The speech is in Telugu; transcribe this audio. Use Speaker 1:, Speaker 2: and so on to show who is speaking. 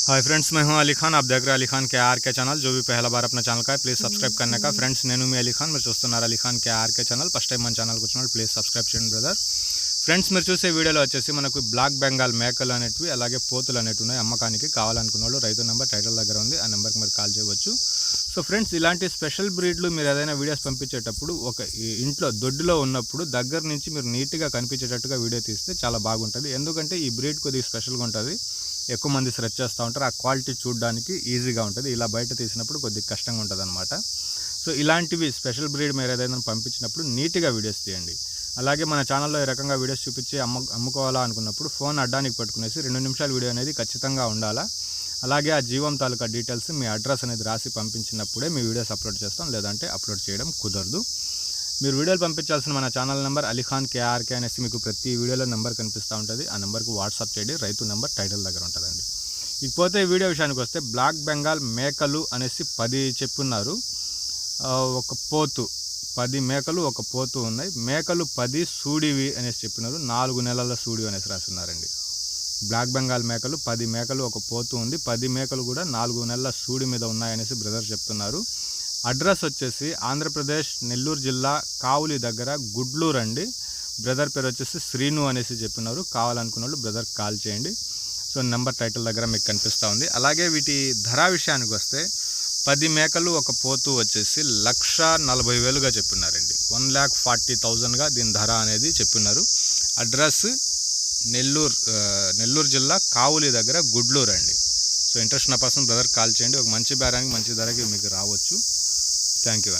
Speaker 1: हाय फ्रेंड्स मैं हूं अली खान आप देख रहे हैं अली खान के आर के ఛానల్ जो भी पहला बार अपना ఛానల్ का है प्लीज़ సబ్స్క్రైబ్ करने का ఫ్రెండ్స్ నేను మీ అలీ ఖాన్ మీరు చూస్తున్నారు Ali Khan K RK channel first time మన ఛానల్కి వచ్చినప్పుడు ప్లీజ్ సబ్స్క్రైబ్ చేయండి బ్రదర్ ఫ్రెండ్స్ మీరు చూసే వీడియోలో వచ్చేసి మనకు బ్లాక్ బెంగాల్ మేకలు అనేటివి అలాగే పోతులు అనేటివి ఉన్నాయి అమ్మకానికి కావాలనుకున్న వాళ్ళు రైతు నెంబర్ టైటిల్ దగ్గర ఉంది ఆ నెంబర్కి మీరు కాల్ చేయవచ్చు సో ఫ్రెండ్స్ ఇలాంటి స్పెషల్ బ్రీడ్లు మీరు ఏదైనా వీడియోస్ పంపించేటప్పుడు ఒక ఈ ఇంట్లో దొడ్డులో ఉన్నప్పుడు దగ్గర నుంచి మీరు నీట్గా కనిపించేటట్టుగా వీడియో తీస్తే చాలా బాగుంటుంది ఎందుకంటే ఈ బ్రీడ్ కొద్దిగా స్పెషల్గా ఉంటుంది ఎక్కువ మంది సెర్చ్ చేస్తూ ఉంటారు. ఆ క్వాలిటీ చూడడానికి ఈజీగా ఉంటుంది. ఇలా బయట తీసినప్పుడు కొద్దిగా కష్టంగా ఉంటుంది అనమాట సో ఇలాంటివి స్పెషల్ బ్రీడ్ మీరు ఏదైనా పంపించినప్పుడు నీట్గా వీడియోస్ తీయండి. అలాగే మన ఛానల్లో ఈ రకంగా వీడియోస్ చూపించి అమ్ము అమ్ముకోవాలా అనుకున్నప్పుడు ఫోన్ అడ్డానికి పట్టుకునేసి రెండు నిమిషాల వీడియో అనేది ఖచ్చితంగా ఉండాలా? అలాగే ఆ జీవం తాలూకా డీటెయిల్స్ మీ అడ్రస్ అనేది రాసి పంపించినప్పుడే మీ వీడియోస్ అప్లోడ్ చేస్తాం. లేదంటే అప్లోడ్ చేయడం కుదరదు. మీరు వీడియోలు పంపించాల్సిన మన ఛానల్ నెంబర్ అలీఖాన్ కేఆర్కే అనేసి మీకు ప్రతి వీడియోలో నెంబర్ కనిపిస్తూ ఉంటుంది. ఆ నెంబర్కి వాట్సాప్ చేయండి రైతు నెంబర్ టైటిల్ దగ్గర ఉంటుందండి. ఇకపోతే వీడియో విషయానికి వస్తే బ్లాక్ బెంగాల్ మేకలు అనేసి పది చెప్పున్నారు. ఒక పోతు పది మేకలు ఒక పోతు ఉన్నాయి. మేకలు పది సూడివి అనేసి చెప్పినారు. నాలుగు నెలల సూడివి అనేసి రాస్తున్నారండి బ్లాక్ బెంగాల్ మేకలు పది మేకలు ఒక పోతు ఉంది. పది మేకలు కూడా నాలుగు నెలల సూడి మీద ఉన్నాయనేసి బ్రదర్ చెప్తున్నారు. అడ్రస్ వచ్చేసి ఆంధ్రప్రదేశ్ నెల్లూరు జిల్లా కావులి దగ్గర గుడ్లూరు అండి. బ్రదర్ పేరు వచ్చేసి శ్రీను అనేసి చెప్పినారు. కావాలనుకున్న వాళ్ళు బ్రదర్ కాల్ చేయండి. సో నెంబర్ టైటిల్ దగ్గర మీకు కనిపిస్తూ ఉంది. అలాగే వీటి ధర విషయానికి వస్తే పది మేకలు ఒక పోతు వచ్చేసి లక్ష నలభై వేలుగా చెప్పినారండి. వన్ ల్యాక్ ఫార్టీ థౌజండ్గా దీని ధర అనేది చెప్పినారు. అడ్రస్ నెల్లూరు నెల్లూరు జిల్లా కావులి దగ్గర గుడ్లూరు అండి. సో ఇంట్రెస్ట్ ఉన్న పర్సన్ బ్రదర్ కాల్ చేయండి. ఒక మంచి బేరానికి మంచి ధరకి మీకు రావచ్చు. Thank you.